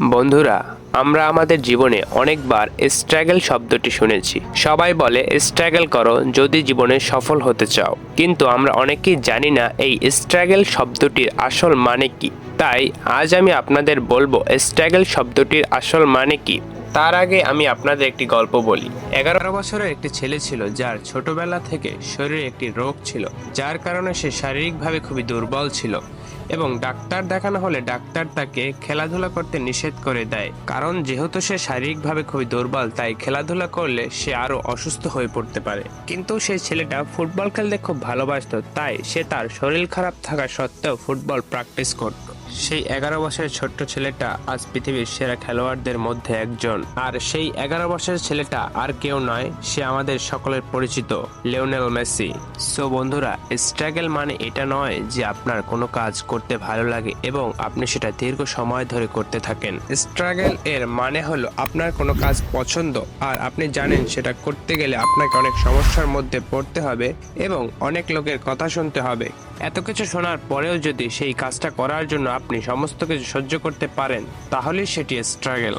বন্ধুরা, আমরা আমাদের জীবনে অনেকবার স্ট্রাগল শব্দটি শুনেছি। সবাই বলে স্ট্রাগল করো যদি জীবনে সফল হতে চাও। কিন্তু আমরা অনেকেই জানি না এই স্ট্রাগল শব্দটির আসল মানে কি। তাই আজ আমি আপনাদের বলব স্ট্রাগল শব্দটির আসল মানে কি? তার আগে আমি আপনাদের একটি গল্প বলি। এগারো বছরের একটি ছেলে ছিল যার ছোটবেলা থেকে শরীরে একটি রোগ ছিল, যার কারণে সে শারীরিকভাবে খুবই দুর্বল ছিল এবং ডাক্তার দেখানো হলে ডাক্তার তাকে খেলাধুলা করতে নিষেধ করে দেয়। কারণ যেহেতু সে শারীরিকভাবে খুবই দুর্বল, তাই খেলাধুলা করলে সে আরও অসুস্থ হয়ে পড়তে পারে। কিন্তু সেই ছেলেটা ফুটবল খেলতে খুব ভালোবাসতো, তাই সে তার শরীর খারাপ থাকা সত্ত্বেও ফুটবল প্র্যাকটিস করত। সেই এগারো বছরের ছোট্ট ছেলেটা আজ পৃথিবীর সেরা খেলোয়াড়দের মধ্যে একজন। আর সেই এগারো বছরের ছেলেটা আর কেউ নয়, সে আমাদের সকলের পরিচিত, লিওনেল মেসি। সো বন্ধুরা স্ট্রাগল মানে এটা নয় যে আপনার কোনো কাজ করতে ভালো লাগে এবং আপনি সেটা দীর্ঘ সময় ধরে করতে থাকেন। স্ট্রাগল এর মানে হলো আপনার কোনো কাজ পছন্দ আর আপনি জানেন সেটা করতে গেলে আপনাকে অনেক সমস্যার মধ্যে পড়তে হবে এবং অনেক লোকের কথা শুনতে হবে। এত কিছু শোনার পরেও যদি সেই কাজটা করার জন্য আপনি সমস্ত কিছু সহ্য করতে পারেন তাহলে সেটি স্ট্রাগল